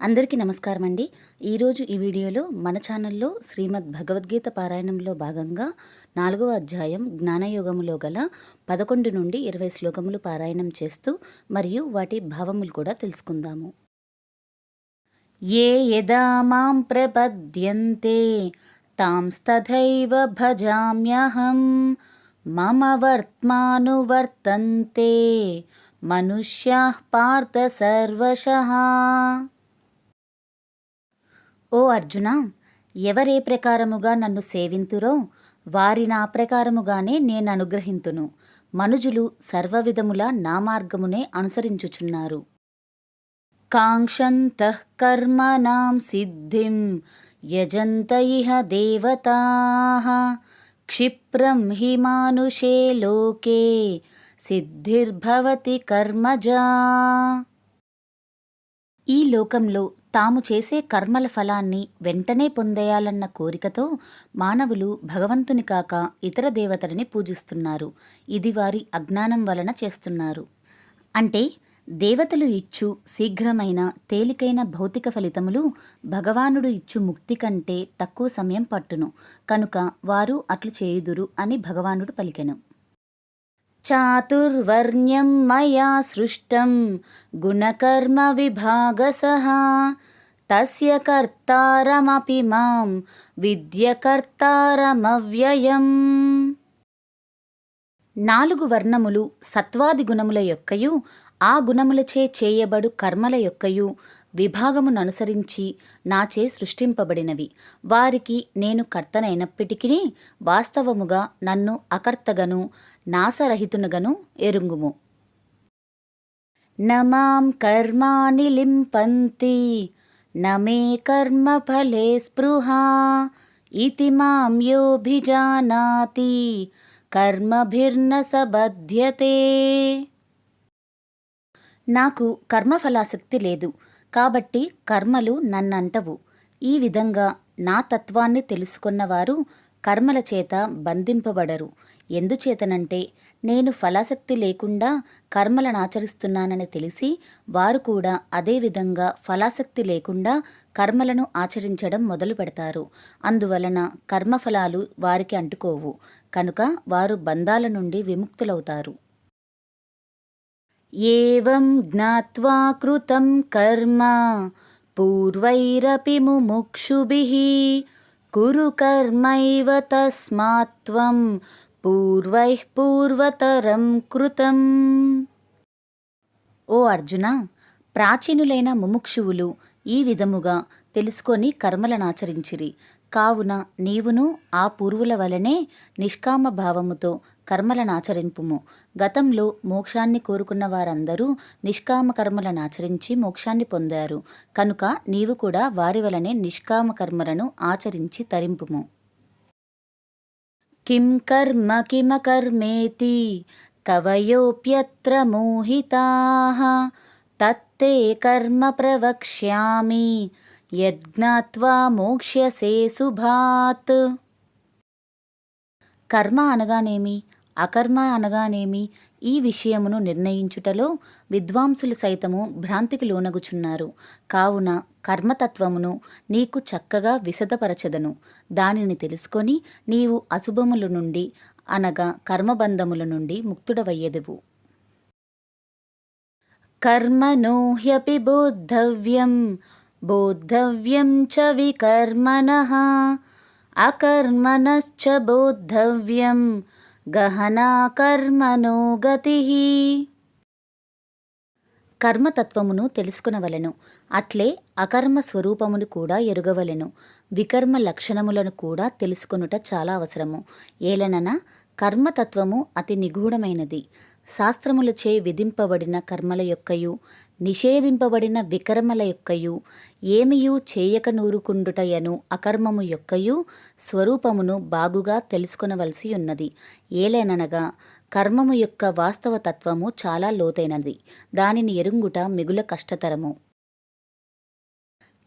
అందరికీ నమస్కారం అండి ఈరోజు ఈ వీడియోలో మన ఛానల్లో శ్రీమద్ భగవద్గీత పారాయణంలో భాగంగా నాలుగవ అధ్యాయం జ్ఞానయోగములో గల పదకొండు నుండి ఇరవై శ్లోకములు పారాయణం చేస్తూ మరియు వాటి భావములు కూడా తెలుసుకుందాము. ఏ యదా మాం ప్రపద్యంతే తాంస్తథైవ భజామ్యహం మమ వర్త్మానువర్తంతే మనుష్యా పార్థ సర్వశ. ఓ అర్జున ఎవరే ప్రకారముగా నన్ను సేవింతురో వారి నా ప్రకారముగానే నేను అనుగ్రహింతును మనుజులు సర్వవిధముల నా మార్గమునే అనుసరించుచున్నారు. కాంక్షంతః కర్మణాం సిద్ధిం యజంత ఇహ దేవతా. క్షిప్రం హి మానుషే లోకే సిద్ధిర్భవతి కర్మజా. ఈ లోకంలో తాము చేసే కర్మల ఫలాన్ని వెంటనే పొందేయాలన్న కోరికతో మానవులు భగవంతుని కాక ఇతర దేవతలని పూజిస్తున్నారు. ఇది వారి అజ్ఞానం వలన చేస్తున్నారు. అంటే దేవతలు ఇచ్చు శీఘ్రమైన తేలికైన భౌతిక ఫలితములు భగవానుడు ఇచ్చు ముక్తి కంటే తక్కువ సమయం పట్టును. కనుక వారు అట్లు చేయుదురు అని భగవానుడు పలికెను. చాతుర్వర్ణ్యం మయా సృష్టం గుణకర్మ విభాగసః తస్య కర్తారమపి మాం విద్యకర్తారమవ్యయం నాలుగు వర్ణములు సత్వాది గుణముల యొక్కయు ఆ గుణములచే చేయబడు కర్మల యొక్కయు విభాగమును అనుసరించి నాచే సృష్టింపబడినవి. వారికి నేను కర్తనైనప్పటికీ వాస్తవముగా నన్ను అకర్తగను నాశరహితునుగను ఎరుంగుము. నమాం కర్మాణి లింపంతి నమే కర్మఫలే స్పృహా ఇది మాం యోభిజానాతి కర్మభిర్న సబధ్యతే. నాకు కర్మఫలాసక్తి లేదు. కాబట్టి కర్మలు నన్నంటవు. ఈ విధంగా నా తత్వాన్ని తెలుసుకున్నవారు కర్మల చేత బంధింపబడరు. ఎందుచేతనంటే నేను ఫలాసక్తి లేకుండా కర్మలను ఆచరిస్తున్నానని తెలిసి వారు కూడా అదే విధంగా ఫలాసక్తి లేకుండా కర్మలను ఆచరించడం మొదలు పెడతారు. అందువలన కర్మఫలాలు వారికి అంటుకోవు. కనుక వారు బంధాల నుండి విముక్తులవుతారు. ఏం జ్ఞాత్వా కృతం కర్మ పూర్వైరపి ముముక్షుభిः. కురు కర్మైవ తస్మాత్వం పూర్వై పూర్వతరం కృతం. ఓ అర్జున ప్రాచీనులైన ముముక్షువులు ఈ విధముగా తెలుసుకొని కర్మలనాచరించిరి కావున నీవును ఆ పూర్వుల వలనే నిష్కామ భావముతో కర్మలనాచరింపుము గతంలో మోక్షాన్ని కోరుకున్న వారందరూ నిష్కామ కర్మలనాచరించి మోక్షాన్ని పొందారు. కనుక నీవు కూడా వారి వలనే నిష్కామ కర్మలను ఆచరించి తరింపుము. కిం కర్మ కిమకర్మేతి కవయోప్యత్ర మోహితా తత్తే కర్మ ప్రవక్ష్యామి యజ్ఞాత్వా మోక్ష్యసే శుభాత్ కర్మ అనగానేమి? అకర్మ అనగానేమి? ఈ విషయమును నిర్ణయించుటలో విద్వాంసులు సైతము భ్రాంతికి లోనగుచున్నారు. కావున కర్మతత్వమును నీకు చక్కగా విశదపరచదను. దానిని తెలుసుకొని నీవు అశుభముల నుండి అనగా కర్మబంధముల నుండి ముక్తుడవయ్యెదవు. కర్మణో హ్యపి బోద్ధవ్యం. బోద్ధవ్యం చ వికర్మణః అకర్మణశ్చ బోద్ధవ్యం గహనా కర్మణో గతి కర్మతత్వమును తెలుసుకునవలెను అట్లే అకర్మ స్వరూపమును కూడా ఎరుగవలెను వికర్మ లక్షణములను కూడా తెలుసుకొనుట చాలా అవసరము. ఏలనన కర్మతత్వము అతి నిగూఢమైనది. శాస్త్రములచే విధింపబడిన కర్మల యొక్కయు నిషేధింపబడిన వికర్మల యొక్కయు ఏమియు చేయక నూరుకుండుటయను అకర్మము యొక్కయు స్వరూపమును బాగుగా తెలుసుకొనవలసి ఉన్నది. ఏలేననగా కర్మము యొక్క వాస్తవ తత్వము చాలా లోతైనది. దానిని ఎరుంగుట మిగుల కష్టతరము.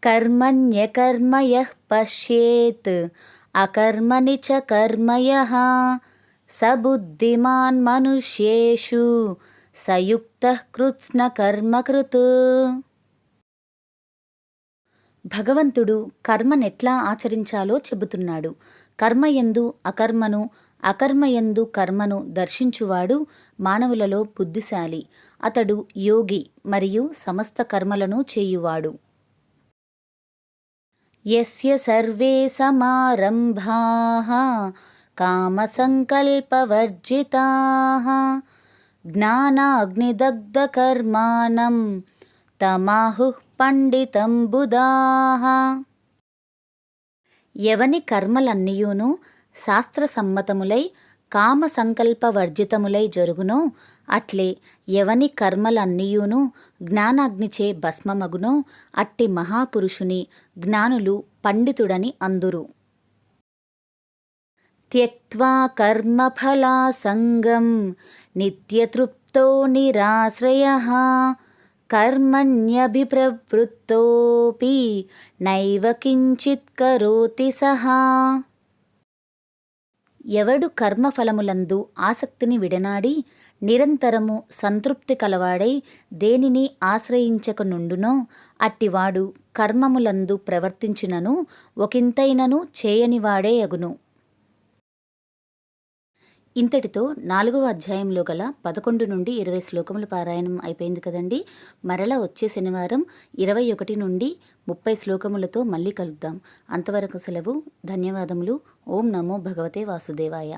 కర్మణ్యకర్మయ పశ్యేత్ అకర్మని చ కర్మయ సబుద్ధిమాన్ మనుష్యేషు సయుక్త కృత్స్న కర్మకృత్ భగవంతుడు కర్మనెట్లా ఆచరించాలో చెబుతున్నాడు. కర్మయందు అకర్మను అకర్మయందు కర్మను దర్శించువాడు మానవులలో బుద్ధిశాలి. అతడు యోగి మరియు సమస్త కర్మలను చేయువాడు. యస్య సర్వే సమారంభా కామసంకల్పవర్జితా. జ్ఞానాగ్నిదగ్ధకర్మాణం తమాహుః పండితం బుధాః ఎవని కర్మలన్నీయును శాస్త్రసమ్మతములై కామ సంకల్ప వర్జితములై జరుగునో అట్లే ఎవని కర్మలన్నీయును జ్ఞానాగ్నిచే భస్మమగునో అట్టి మహాపురుషుని జ్ఞానులు పండితుడని అందురు. త్యక్వా కర్మఫలాసంగం నిత్యతృప్తో నిరాశ్రయ కర్మణ్యభిప్రవృత్తోపి నైవ కించిత్ కరోతి సహా ఎవడు కర్మఫలములందు ఆసక్తిని విడనాడి నిరంతరము సంతృప్తి కలవాడై దేనిని ఆశ్రయించక నుండునో అట్టివాడు కర్మములందు ప్రవర్తించినను ఒకంతైనను చేయనివాడే అగును ఇంతటితో నాలుగవ అధ్యాయంలో గల పదకొండు నుండి ఇరవై శ్లోకముల పారాయణం అయిపోయింది కదండి. మరలా వచ్చే శనివారం ఇరవై ఒకటి నుండి ముప్పై శ్లోకములతో మళ్ళీ కలుద్దాం. అంతవరకు సెలవు ధన్యవాదములు. ఓం నమో భగవతే వాసుదేవాయ.